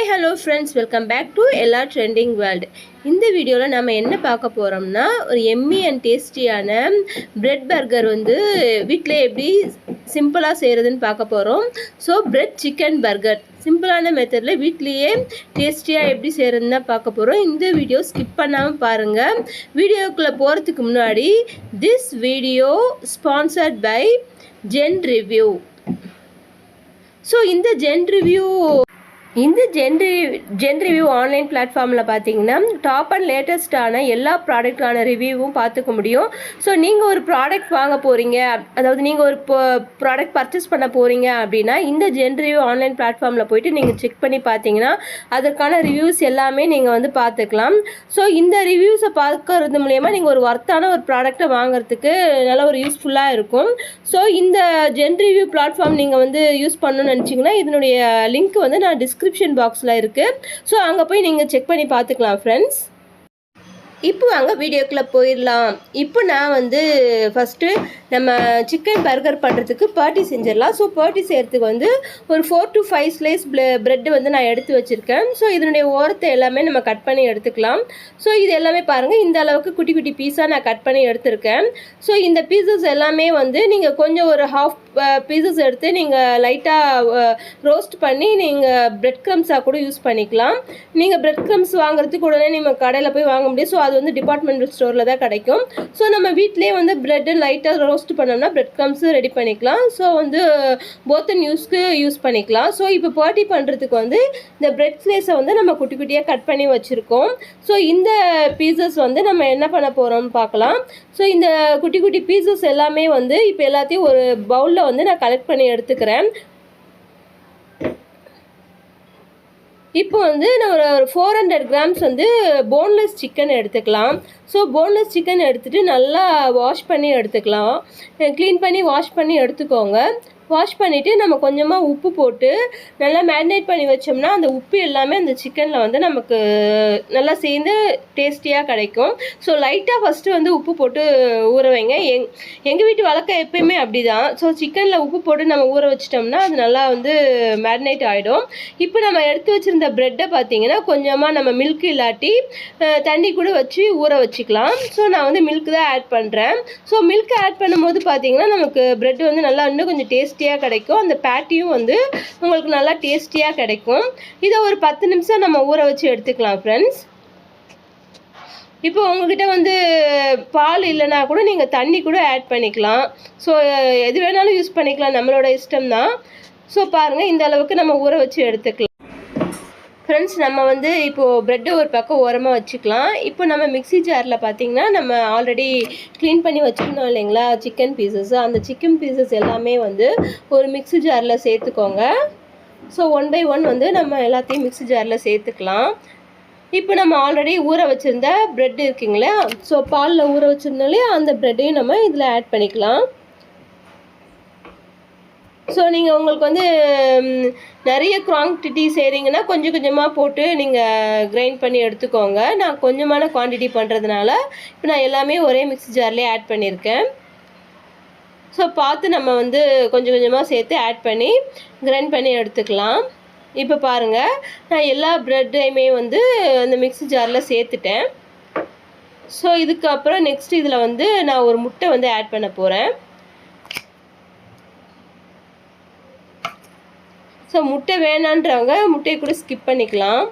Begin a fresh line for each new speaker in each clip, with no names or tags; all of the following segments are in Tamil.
Hi hello friends welcome back to எல்லா ட்ரெண்டிங் வேர்ல்டு இந்த வீடியோவில் நம்ம என்ன பார்க்க போகிறோம்னா ஒரு எம்மி அண்ட் டேஸ்டியான பிரெட் பர்கர் வந்து வீட்டில் எப்படி சிம்பிளாக செய்கிறதுன்னு பார்க்க போகிறோம் ஸோ பிரெட் சிக்கன் பர்கர் சிம்பிளான மெத்தடில் வீட்லேயே டேஸ்டியாக எப்படி செய்கிறதுன்னு தான் பார்க்க போகிறோம் இந்த வீடியோ ஸ்கிப் பண்ணாமல் பாருங்கள் வீடியோக்குள்ளே போகிறதுக்கு முன்னாடி this video sponsored by zen review so இந்த ஜென் ரிவ்யூ இந்த ஜென்ரி ஜென் ரிவ்யூ ஆன்லைன் பிளாட்ஃபார்மில் பார்த்தீங்கன்னா டாப் அண்ட் லேட்டஸ்ட்டான எல்லா ப்ராடக்டான ரிவ்யூவும் பார்த்துக்க முடியும். ஸோ நீங்கள் ஒரு ப்ராடக்ட் வாங்க போகிறீங்க அதாவது நீங்கள் ஒரு ப்ராடக்ட் பர்ச்சேஸ் பண்ண போகிறீங்க அப்படின்னா இந்த ஜென் ரிவ்யூ ஆன்லைன் பிளாட்ஃபார்மில் போயிட்டு நீங்கள் செக் பண்ணி பார்த்தீங்கன்னா அதற்கான ரிவ்யூஸ் எல்லாமே நீங்கள் வந்து பார்த்துக்கலாம் ஸோ இந்த ரிவ்யூஸை பார்க்கறது மூலயமா நீங்கள் ஒரு ஒர்த்தான ஒரு ப்ராடக்ட்டை வாங்குறதுக்கு நல்ல ஒரு யூஸ்ஃபுல்லாக இருக்கும். ஸோ இந்த ஜென் ரிவ்யூ பிளாட்ஃபார்ம் நீங்கள் வந்து யூஸ் பண்ணணும்னு நினச்சிங்கன்னா இதனுடைய லிங்க் வந்து நான் டிஸ்கிரிப்ஷன் பாக்ஸில் இருக்குது ஸோ அங்கே போய் நீங்கள் செக் பண்ணி பார்த்துக்கலாம் ஃப்ரெண்ட்ஸ் இப்போ வாங்க வீடியோக்குள்ளே போயிடலாம். இப்போ நான் வந்து ஃபஸ்ட்டு நம்ம சிக்கன் பர்கர் பண்ணுறதுக்கு பர்ட்டி செஞ்சிடலாம். ஸோ பர்ட்டி செய்கிறதுக்கு வந்து ஒரு four to five slice bread வந்து நான் எடுத்து வச்சுருக்கேன். ஸோ இதனுடைய ஓரத்தை எல்லாமே நம்ம கட் பண்ணி எடுத்துக்கலாம். ஸோ இது எல்லாமே பாருங்கள் இந்த அளவுக்கு குட்டி குட்டி பீஸாக நான் கட் பண்ணி எடுத்திருக்கேன். ஸோ இந்த பீசஸ் எல்லாமே வந்து நீங்கள் கொஞ்சம் ஒரு ஹாஃப் பீசஸ் எடுத்து நீங்கள் லைட்டாக ரோஸ்ட் பண்ணி நீங்கள் ப்ரெட் க்ரம்ஸாக கூட யூஸ் பண்ணிக்கலாம். நீங்கள் ப்ரெட் க்ரம்ஸ் வாங்குறதுக்கு உடனே நீங்கள் கடையில் போய் வாங்க முடியும். ஸோ அது வந்து டிபார்ட்மெண்டல் ஸ்டோரில் தான் கிடைக்கும். ஸோ நம்ம வீட்டிலேயே வந்து ப்ரெட்டு லைட்டாக ரோஸ்ட் பண்ணோம்னா ப்ரெட் க்ரம்ஸு ரெடி பண்ணிக்கலாம். ஸோ வந்து போத்தன் யூஸ்க்கு யூஸ் பண்ணிக்கலாம். ஸோ இப்போ பார்ட்டி பண்ணுறதுக்கு வந்து இந்த ப்ரெட் ஸ்லேஸை வந்து நம்ம குட்டி குட்டியாக கட் பண்ணி வச்சுருக்கோம். ஸோ இந்த பீசஸ் வந்து நம்ம என்ன பண்ண போகிறோம்னு பார்க்கலாம். ஸோ இந்த குட்டி குட்டி பீசஸ் எல்லாமே வந்து இப்போ எல்லாத்தையும் ஒரு பவுலில் வந்து நான் கலெக்ட் பண்ணி எடுத்துக்கிறேன். இப்போ வந்து நான் ஒரு ஃபோர் ஹண்ட்ரட் கிராம்ஸ் வந்து போன்லெஸ் சிக்கன் எடுத்துக்கலாம். ஸோ போன்லெஸ் சிக்கன் எடுத்துகிட்டு நல்லா வாஷ் பண்ணி எடுத்துக்கலாம். க்ளீன் பண்ணி வாஷ் பண்ணி எடுத்துக்கோங்க. வாஷ் பண்ணிவிட்டு நம்ம கொஞ்சமாக உப்பு போட்டு நல்லா மேரினேட் பண்ணி வச்சோம்னா அந்த உப்பு எல்லாமே அந்த சிக்கனில் வந்து நமக்கு நல்லா சேர்ந்து டேஸ்டியாக கிடைக்கும். ஸோ லைட்டாக ஃபஸ்ட்டு வந்து உப்பு போட்டு ஊற வைங்க. எங் எங்கள் வீட்டு வழக்கம் எப்பயுமே அப்படி தான் ஸோ சிக்கனில் உப்பு போட்டு நம்ம ஊற வச்சிட்டோம்னா அது நல்லா வந்து மேரினேட் ஆகிடும் இப்போ நம்ம எடுத்து வச்சுருந்த ப்ரெட்டை பார்த்தீங்கன்னா கொஞ்சமாக நம்ம மில்க் இல்லாட்டி தண்ணி கூட வச்சு ஊற வச்சுக்கலாம். ஸோ நான் வந்து மில்க் தான் ஆட் பண்ணுறேன் ஸோ மில்க் ஆட் பண்ணும்போது பார்த்தீங்கன்னா நமக்கு ப்ரெட் வந்து நல்லா இன்னும் கொஞ்சம் டேஸ்ட் டேஸ்டியாக கிடைக்கும். அந்த பேட்டியும் வந்து உங்களுக்கு நல்லா டேஸ்டியாக கிடைக்கும். இதை ஒரு பத்து நிமிஷம் நம்ம ஊற வச்சு எடுத்துக்கலாம் ஃப்ரெண்ட்ஸ் இப்போ உங்ககிட்ட வந்து பால் இல்லைனா கூட நீங்கள் தண்ணி கூட ஆட் பண்ணிக்கலாம். ஸோ எது வேணாலும் யூஸ் பண்ணிக்கலாம். நம்மளோட இஷ்டம் தான் ஸோ பாருங்கள் இந்த அளவுக்கு நம்ம ஊற வச்சு எடுத்துக்கலாம். ஃப்ரெண்ட்ஸ் நம்ம வந்து இப்போது ப்ரெட்டை ஒரு பக்கம் ஓரமாக வச்சுக்கலாம். இப்போ நம்ம மிக்சி ஜாரில் பார்த்திங்கன்னா நம்ம ஆல்ரெடி க்ளீன் பண்ணி வச்சுருந்தோம் இல்லைங்களா? சிக்கன் பீசஸ் அந்த சிக்கன் பீசஸ் எல்லாமே வந்து ஒரு மிக்சி ஜாரில் சேர்த்துக்கோங்க. ஸோ ஒன் பை ஒன் வந்து நம்ம எல்லாத்தையும் மிக்சி ஜாரில் சேர்த்துக்கலாம். இப்போ நம்ம ஆல்ரெடி ஊற வச்சுருந்த ப்ரெட் இருக்குங்களா? ஸோ பாலில் ஊற வச்சுருந்தாலே அந்த ப்ரெட்டையும் நம்ம இதில் ஆட் பண்ணிக்கலாம். ஸோ நீங்கள் உங்களுக்கு வந்து நிறைய குவான்டிட்டி செய்கிறீங்கன்னா கொஞ்சம் கொஞ்சமாக போட்டு நீங்கள் கிரைண்ட் பண்ணி எடுத்துக்கோங்க. நான் கொஞ்சமான குவான்டிட்டி பண்ணுறதுனால இப்போ நான் எல்லாமே ஒரே மிக்ஸி ஜார்லேயே ஆட் பண்ணியிருக்கேன் ஸோ பார்த்து நம்ம வந்து கொஞ்சம் கொஞ்சமாக சேர்த்து ஆட் பண்ணி கிரைண்ட் பண்ணி எடுத்துக்கலாம். இப்போ பாருங்கள் நான் எல்லா ப்ரெட்டையுமே வந்து அந்த மிக்ஸி ஜாரில் சேர்த்துட்டேன். ஸோ இதுக்கப்புறம் நெக்ஸ்ட் இதில் வந்து நான் ஒரு முட்டை வந்து ஆட் பண்ண போகிறேன் ஸோ முட்டை வேணான்றவங்க முட்டையை கூட ஸ்கிப் பண்ணிக்கலாம்.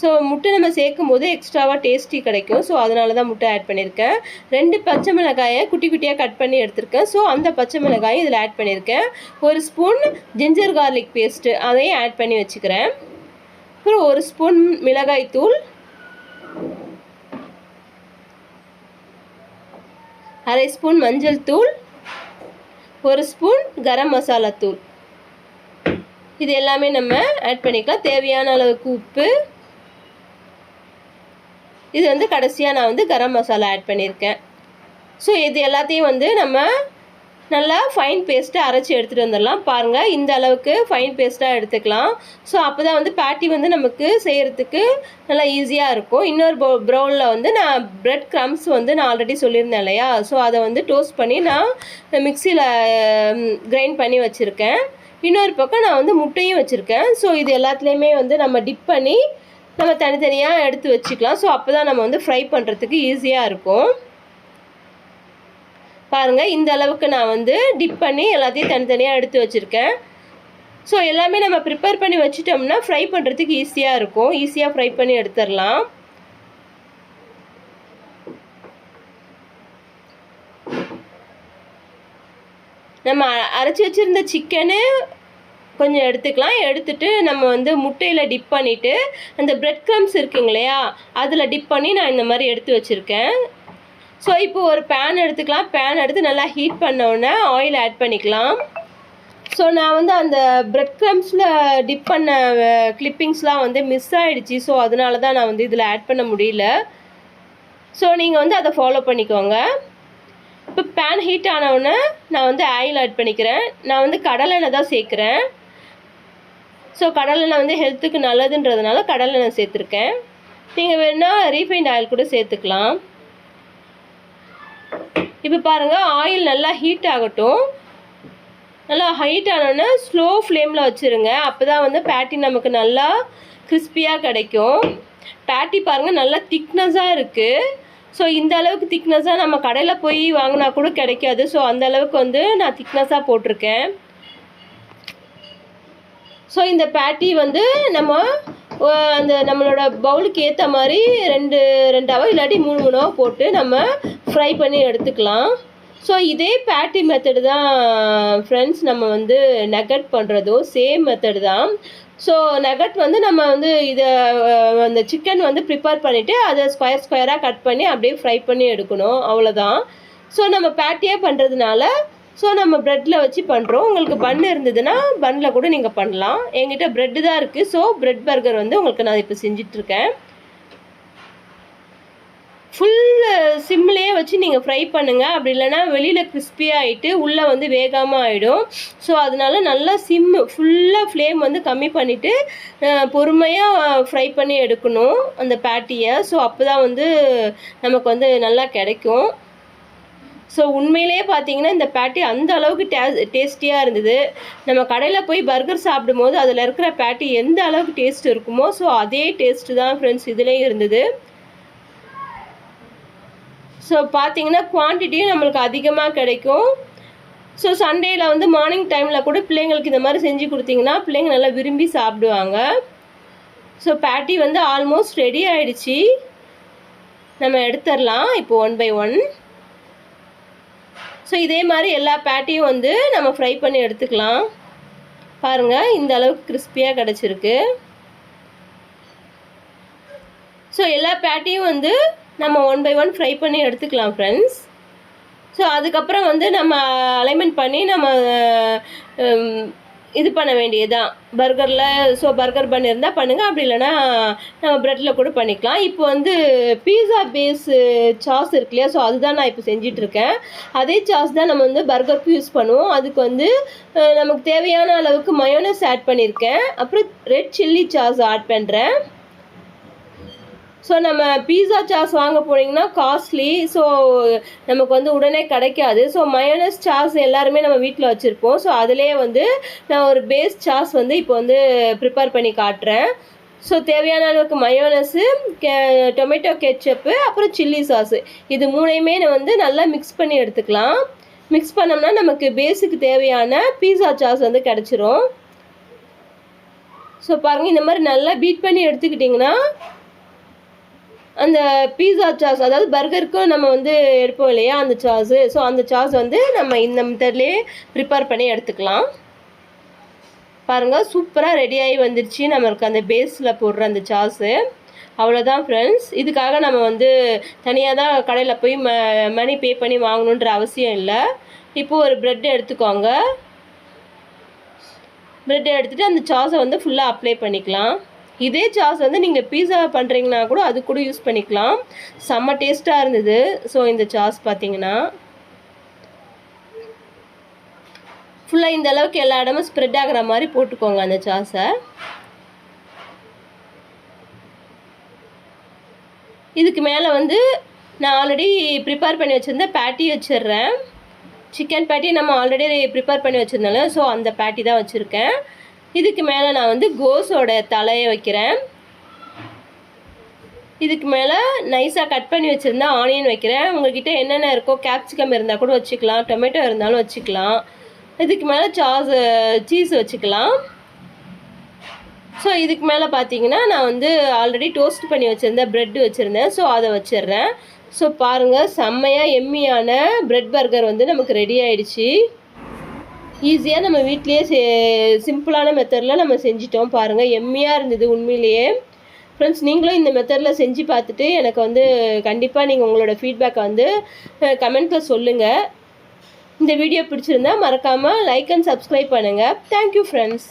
ஸோ முட்டை நம்ம சேர்க்கும் போது எக்ஸ்ட்ராவாக டேஸ்டி கிடைக்கும். ஸோ அதனால தான் முட்டை ஆட் பண்ணியிருக்கேன். ரெண்டு பச்சை மிளகாயை குட்டி குட்டியாக கட் பண்ணி எடுத்திருக்கேன். ஸோ அந்த பச்சை மிளகாயும் இதில் ஆட் பண்ணியிருக்கேன். ஒரு ஸ்பூன் ஜிஞ்சர் கார்லிக் பேஸ்ட்டு அதையும் ஆட் பண்ணி வச்சுக்கிறேன். அப்புறம் ஒரு ஸ்பூன் மிளகாய் தூள். அரை ஸ்பூன் மஞ்சள் தூள். ஒரு ஸ்பூன் கரம் மசாலா தூள். இது எல்லாமே நம்ம ஆட் பண்ணிக்கலாம். தேவையான அளவுக்கு உப்பு. இது வந்து கடைசியாக நான் வந்து கரம் மசாலா ஆட் பண்ணியிருக்கேன். ஸோ இது எல்லாத்தையும் வந்து நம்ம நல்லா ஃபைன் பேஸ்ட்டாக அரைச்சி எடுத்துகிட்டு வந்துடலாம். பாருங்கள் இந்த அளவுக்கு ஃபைன் பேஸ்ட்டாக எடுத்துக்கலாம். ஸோ அப்போ தான் வந்து பேட்டி வந்து நமக்கு செய்கிறதுக்கு நல்லா ஈஸியாக இருக்கும். இன்னொரு போ ப்ரௌனில் வந்து நான் ப்ரெட் க்ரம்ஸ் வந்து நான் ஆல்ரெடி சொல்லியிருந்தேன் இல்லையா? ஸோ அதை வந்து டோஸ்ட் பண்ணி நான் மிக்சியில் கிரைண்ட் பண்ணி வச்சுருக்கேன். இன்னொரு பக்கம் நான் வந்து முட்டையும் வச்சுருக்கேன். ஸோ இது எல்லாத்துலேயுமே வந்து நம்ம டிப் பண்ணி நம்ம தனித்தனியாக எடுத்து வச்சுக்கலாம். ஸோ அப்போ தான் நம்ம வந்து ஃப்ரை பண்ணுறதுக்கு ஈஸியாக இருக்கும். பாருங்கள் இந்த அளவுக்கு நான் வந்து டிப் பண்ணி எல்லாத்தையும் தனித்தனியாக எடுத்து வச்சுருக்கேன். ஸோ எல்லாமே நம்ம ப்ரிப்பேர் பண்ணி வச்சுட்டோம்னா ஃப்ரை பண்ணுறதுக்கு ஈஸியாக இருக்கும். ஈஸியாக ஃப்ரை பண்ணி எடுத்துடலாம். நம்ம அரைச்சி வச்சுருந்த சிக்கனு கொஞ்சம் எடுத்துக்கலாம். எடுத்துட்டு நம்ம வந்து முட்டையில் டிப் பண்ணிவிட்டு அந்த ப்ரெட் க்ரம்ஸ் இருக்குங்க இல்லையா அதில் டிப் பண்ணி நான் இந்த மாதிரி எடுத்து வச்சுருக்கேன். ஸோ இப்போ ஒரு பேன் எடுத்துக்கலாம். பேன் எடுத்து நல்லா ஹீட் பண்ண ஆயில் ஆட் பண்ணிக்கலாம். ஸோ நான் வந்து அந்த ப்ரெட் க்ரம்ஸில் டிப் பண்ண கிளிப்பிங்ஸ்லாம் வந்து மிஸ் ஆகிடுச்சி ஸோ அதனால தான் நான் வந்து இதில் ஆட் பண்ண முடியல. ஸோ நீங்கள் வந்து அதை ஃபாலோ பண்ணிக்கோங்க. இப்போ பேன் ஹீட் ஆனவுடனே நான் வந்து ஆயில் ஆட் பண்ணிக்கிறேன். நான் வந்து கடலெண்ணெய் தான் சேர்க்குறேன். ஸோ கடலெண்ணெய் வந்து ஹெல்த்துக்கு நல்லதுன்றதுனால கடலெண்ணெய் சேர்த்துருக்கேன். நீங்கள் வேணால் ரீஃபைண்ட் ஆயில் கூட சேர்த்துக்கலாம். இப்போ பாருங்கள் ஆயில் நல்லா ஹீட் ஆகட்டும். நல்லா ஹைட் ஆனோடனே ஸ்லோ ஃப்ளேமில் வச்சுருங்க. அப்போ தான் வந்து பேட்டி நமக்கு நல்லா கிறிஸ்பியாக கிடைக்கும். பேட்டி பாருங்கள் நல்லா திக்னஸாக இருக்குது ஸோ இந்த அளவுக்கு திக்னஸாக நம்ம கடையில் போய் வாங்கினா கூட கிடைக்காது. ஸோ அந்த அளவுக்கு வந்து நான் திக்னஸாக போட்டிருக்கேன். ஸோ இந்த பேட்டி வந்து நம்ம அந்த நம்மளோட பவுலுக்கு ஏற்ற மாதிரி ரெண்டு ரெண்டாவோ இல்லாட்டி மூணு மூணாவோ போட்டு நம்ம ஃப்ரை பண்ணி எடுத்துக்கலாம். ஸோ இதே பேட்டி மெத்தடு தான் ஃப்ரெண்ட்ஸ் நம்ம வந்து நெகட் பண்ணுறதோ சேம் மெத்தடு தான். ஸோ நெகட் வந்து நம்ம வந்து இதை அந்த சிக்கன் வந்து ப்ரிப்பேர் பண்ணிவிட்டு அதை ஸ்கொயர் ஸ்கொயராக கட் பண்ணி அப்படியே ஃப்ரை பண்ணி எடுக்கணும். அவ்வளோதான் ஸோ நம்ம பேட்டியே பண்ணுறதுனால ஸோ நம்ம ப்ரெட்டில் வச்சு பண்ணுறோம் உங்களுக்கு பன் இருந்ததுன்னா பன்னில் கூட நீங்கள் பண்ணலாம். எங்கிட்ட ப்ரெட்டு தான் இருக்குது ஸோ ப்ரெட் பர்கர் வந்து உங்களுக்கு நான் இப்போ செஞ்சிட்ருக்கேன் ஃபுல் சிம்லேயே வச்சு நீங்கள் ஃப்ரை பண்ணுங்கள் அப்படி இல்லைன்னா வெளியில் கிறிஸ்பி ஆகிட்டு உள்ளே வந்து வேகாமல் ஆகிடும் ஸோ அதனால நல்லா சிம் ஃபுல்லாக ஃப்ளேம் வந்து கம்மி பண்ணிவிட்டு பொறுமையாக ஃப்ரை பண்ணி எடுக்கணும் அந்த பேட்டியை ஸோ அப்போ தான் வந்து நமக்கு வந்து நல்லா கிடைக்கும். ஸோ உண்மையிலேயே பார்த்தீங்கன்னா இந்த பேட்டி அந்த அளவுக்கு டே டேஸ்டியாக இருந்தது. நம்ம கடையில் போய் பர்கர் சாப்பிடும் போது அதில் இருக்கிற பேட்டி எந்த அளவுக்கு டேஸ்ட் இருக்குமோ ஸோ அதே டேஸ்ட்டு தான் ஃப்ரெண்ட்ஸ் இதுலேயும் இருந்தது. ஸோ பார்த்தீங்கன்னா குவான்டிட்டியும் நம்மளுக்கு அதிகமாக கிடைக்கும். ஸோ சண்டேயில் வந்து மார்னிங் டைமில் கூட பிள்ளைங்களுக்கு இந்த மாதிரி செஞ்சு கொடுத்தீங்கன்னா பிள்ளைங்க நல்லா விரும்பி சாப்பிடுவாங்க. ஸோ பேட்டி வந்து ஆல்மோஸ்ட் ரெடி ஆகிடுச்சி நம்ம எடுத்துடலாம். இப்போ ஒன் பை ஒன் ஸோ இதே மாதிரி எல்லா பேட்டியும் வந்து நம்ம ஃப்ரை பண்ணி எடுத்துக்கலாம். பாருங்கள் இந்த அளவுக்கு கிறிஸ்பியாக கிடச்சிருக்கு. ஸோ எல்லா பேட்டியும் வந்து நம்ம ஒன் பை ஒன் ஃப்ரை பண்ணி எடுத்துக்கலாம் ஃப்ரெண்ட்ஸ் ஸோ அதுக்கப்புறம் வந்து நம்ம அலைன்மெண்ட் பண்ணி நம்ம இது பண்ண வேண்டியதுதான். பர்கரில் ஸோ பர்கர் பண்ணியிருந்தால் பண்ணுங்கள் அப்படி இல்லைன்னா நம்ம ப்ரெட்டில் கூட பண்ணிக்கலாம். இப்போ வந்து பீஸா பேஸு சாஸ் இருக்கு இல்லையா? ஸோ அதுதான் நான் இப்போ செஞ்சிட்ருக்கேன். அதே சாஸ் தான் நம்ம வந்து பர்கருக்கு யூஸ் பண்ணுவோம். அதுக்கு வந்து நமக்கு தேவையான அளவுக்கு மயோனஸ் ஆட் பண்ணியிருக்கேன். அப்புறம் ரெட் சில்லி சாஸ் ஆட் பண்ணுறேன் ஸோ நம்ம பீஸா சாஸ் வாங்க போனீங்கன்னா காஸ்ட்லி ஸோ நமக்கு வந்து உடனே கிடைக்காது. ஸோ மயோனஸ் சாஸ் எல்லாருமே நம்ம வீட்டில் வச்சுருப்போம். ஸோ அதிலே வந்து நான் ஒரு பேஸ் சாஸ் வந்து இப்போ வந்து ப்ரிப்பேர் பண்ணி காட்டுறேன். ஸோ தேவையான அளவுக்கு மயோனஸு கே டொமேட்டோ கெச்சப்பு அப்புறம் சில்லி சாஸு இது மூணையுமே நான் வந்து நல்லா மிக்ஸ் பண்ணி எடுத்துக்கலாம். மிக்ஸ் பண்ணோம்னா நமக்கு பேஸுக்கு தேவையான பீஸா சாஸ் வந்து கிடச்சிரும். ஸோ பாருங்கள் இந்த மாதிரி நல்லா பீட் பண்ணி எடுத்துக்கிட்டிங்கன்னா அந்த பீஸா சாஸ் அதாவது பர்கருக்கும் நம்ம வந்து எடுப்போம் இல்லையா அந்த சாஸு ஸோ அந்த சாஸ் வந்து நம்ம இந்த மெத்தட்லேயே ப்ரிப்பேர் பண்ணி எடுத்துக்கலாம். பாருங்கள் சூப்பராக ரெடியாகி வந்துருச்சு. நம்மளுக்கு அந்த பேஸில் போடுற அந்த சாஸு அவ்வளோதான் ஃப்ரெண்ட்ஸ் இதுக்காக நம்ம வந்து தனியாக தான் கடையில் போய் ம மணி பே பண்ணி வாங்கணுன்ற அவசியம் இல்லை. இப்போது ஒரு ப்ரெட் எடுத்துக்கோங்க. ப்ரெட் எடுத்துகிட்டு அந்த சாஸை வந்து ஃபுல்லாக அப்ளை பண்ணிக்கலாம். இதே சாஸ் வந்து நீங்கள் பீஸா பண்ணுறீங்கன்னா கூட அது கூட யூஸ் பண்ணிக்கலாம். செம்ம டேஸ்ட்டாக இருந்தது. ஸோ இந்த சாஸ் பார்த்தீங்கன்னா ஃபுல்லாக இந்த அளவுக்கு எல்லா இடமும் ஸ்ப்ரெட் ஆகிற மாதிரி போட்டுக்கோங்க அந்த சாஸை இதுக்கு மேலே வந்து நான் ஆல்ரெடி ப்ரிப்பேர் பண்ணி வச்சுருந்த பேட்டி வச்சிடுறேன். சிக்கன் பேட்டி நம்ம ஆல்ரெடி ப்ரிப்பேர் பண்ணி வச்சுருந்தோம்ல. ஸோ அந்த பேட்டி தான் வச்சுருக்கேன். இதுக்கு மேலே நான் வந்து கோஸோட தலையை வைக்கிறேன். இதுக்கு மேலே நைஸாக கட் பண்ணி வச்சுருந்தா ஆனியன் வைக்கிறேன். உங்கள்கிட்ட என்னென்ன இருக்கோ கேப்சிகம் இருந்தால் கூட வச்சுக்கலாம் டொமேட்டோ இருந்தாலும் வச்சுக்கலாம். இதுக்கு மேலே சாஸ் சீஸ் வச்சுக்கலாம். ஸோ இதுக்கு மேலே பார்த்தீங்கன்னா நான் வந்து ஆல்ரெடி டோஸ்ட் பண்ணி வச்சுருந்தேன் ப்ரெட் வச்சுருந்தேன். ஸோ அதை வச்சிடுறேன். ஸோ பாருங்கள் செம்மையாக எம்மியான ப்ரெட் பர்கர் வந்து நமக்கு ரெடி ஆயிடுச்சு. ஈஸியாக நம்ம வீட்லேயே செ சிம்பிளான மெத்தடில் நம்ம செஞ்சிட்டோம் பாருங்கள் எம்மையாக இருந்தது உண்மையிலேயே. ஃப்ரெண்ட்ஸ் நீங்களும் இந்த மெத்தடில் செஞ்சு பார்த்துட்டு எனக்கு வந்து கண்டிப்பாக நீங்கள் உங்களோட ஃபீட்பேக்கை வந்து கமெண்ட்டில் சொல்லுங்கள் இந்த வீடியோ பிடிச்சிருந்தா மறக்காமல் லைக் அண்ட் சப்ஸ்கிரைப் பண்ணுங்கள் தேங்க்யூ ஃப்ரெண்ட்ஸ்